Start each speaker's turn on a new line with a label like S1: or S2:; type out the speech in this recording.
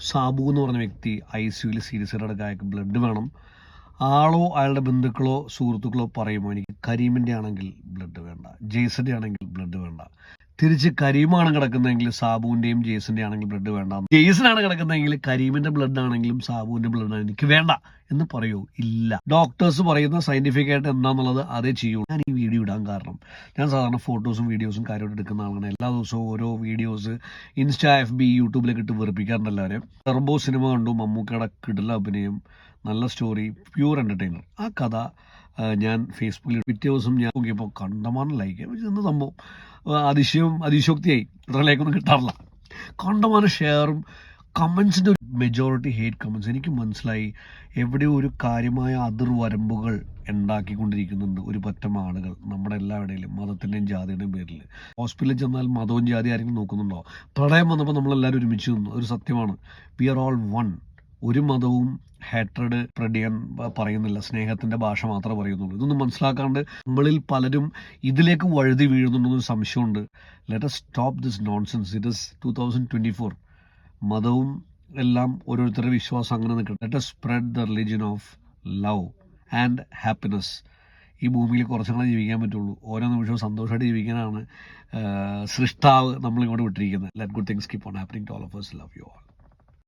S1: സാബു എന്ന് പറഞ്ഞ വ്യക്തി ഐ സിയുയിൽ സീരിയസ് ആയിട്ട് അയാൾക്ക് ബ്ലഡ് വേണം. ആളോ അയാളുടെ ബന്ധുക്കളോ സുഹൃത്തുക്കളോ പറയുമോ എനിക്ക് കരീമിന്റെ ആണെങ്കിൽ ബ്ലഡ് വേണ്ട ജെയ്സന്റെ ആണെങ്കിൽ തിരിച്ച് കരീമാണ് കിടക്കുന്നതെങ്കിൽ സാബുവിന്റെയും ജെയ്സിന്റെ ആണെങ്കിൽ ബ്ലഡ് വേണ്ട. ജെയ്സിനാണ് കിടക്കുന്നതെങ്കിൽ കരീമിന്റെ ബ്ലഡ് ആണെങ്കിലും സാബുവിന്റെ ബ്ലഡ് എനിക്ക് വേണ്ട എന്ന് പറയൂ. ഇല്ല. ഡോക്ടേഴ്സ് പറയുന്ന സയന്റിഫിക് ആയിട്ട് എന്താണെന്നുള്ളത് അതേ ചെയ്യൂ. ഞാൻ ഈ വീഡിയോ ഇടാൻ കാരണം. ഞാൻ സാധാരണ ഫോട്ടോസും വീഡിയോസും കാര്യമായിട്ട് എടുക്കുന്ന ആളാണ്. എല്ലാ ദിവസവും ഓരോ വീഡിയോസ് ഇൻസ്റ്റ എഫ് ബി യൂട്യൂബിലൊക്കെ ഇട്ട് വെറുപ്പിക്കാറുണ്ട് എല്ലാവരും ടെർബോ സിനിമ കണ്ടു മമ്മൂക്കയുടെ കിടല അഭിനയം നല്ല സ്റ്റോറി പ്യൂർ എന്റർടൈനർ ആ കഥ ഞാൻ ഫേസ്ബുക്കിൽ പിറ്റേ ദിവസം ഞാൻ നോക്കിയപ്പോൾ കണ്ടമാനം ലൈക്ക് എന്ത് സംഭവം? അതിശയം അതിശോക്തിയായി ഇത്ര ലൈക്കൊന്നും കിട്ടാറില്ല. കണ്ടമാനം ഷെയറും കമൻസിന്റെ മെജോറിറ്റി ഹേറ്റ് കമൻസ് എനിക്ക് മനസ്സിലായി എവിടെയോ ഒരു കാര്യമായ അതിർവരമ്പുകൾ ഉണ്ടാക്കിക്കൊണ്ടിരിക്കുന്നുണ്ട് ഒരു പറ്റം ആളുകൾ. നമ്മുടെ എല്ലാവരുടെയും മതത്തിന്റെയും ജാതിയുടെയും പേരിൽ ഹോസ്പിറ്റലിൽ ചെന്നാൽ മതവും ജാതി ആരെങ്കിലും നോക്കുന്നുണ്ടോ? പ്രളയം വന്നപ്പോൾ നമ്മളെല്ലാവരും ഒരുമിച്ച് നിന്നു. ഒരു സത്യമാണ് വി ആർ ഓൾ വൺ ഒരു മതവും ഹാട്രഡ് സ്പ്രെഡ് ചെയ്യാൻ പറയുന്നില്ല. സ്നേഹത്തിന്റെ ഭാഷ മാത്രമേ പറയുന്നുള്ളൂ. ഇതൊന്നും മനസ്സിലാക്കാണ്ട് നമ്മളിൽ പലരും ഇതിലേക്ക് വഴുതി വീഴുന്നുണ്ടെന്നൊരു സംശയമുണ്ട്. Let stop this nonsense it is two thousand twenty four മതവും എല്ലാം ഓരോരുത്തരുടെ വിശ്വാസം അങ്ങനെ നിൽക്കട്ടെ. Let spread the religion of love and happiness ഈ ഭൂമിയിൽ കുറച്ചുകൂടെ ജീവിക്കാൻ പറ്റുള്ളൂ. ഓരോ നിമിഷവും സന്തോഷമായിട്ട് ജീവിക്കാനാണ് സൃഷ്ടാവ് നമ്മളിങ്ങോട്ട് വിട്ടിരിക്കുന്നത്. Let good things keep on happening to all of love you all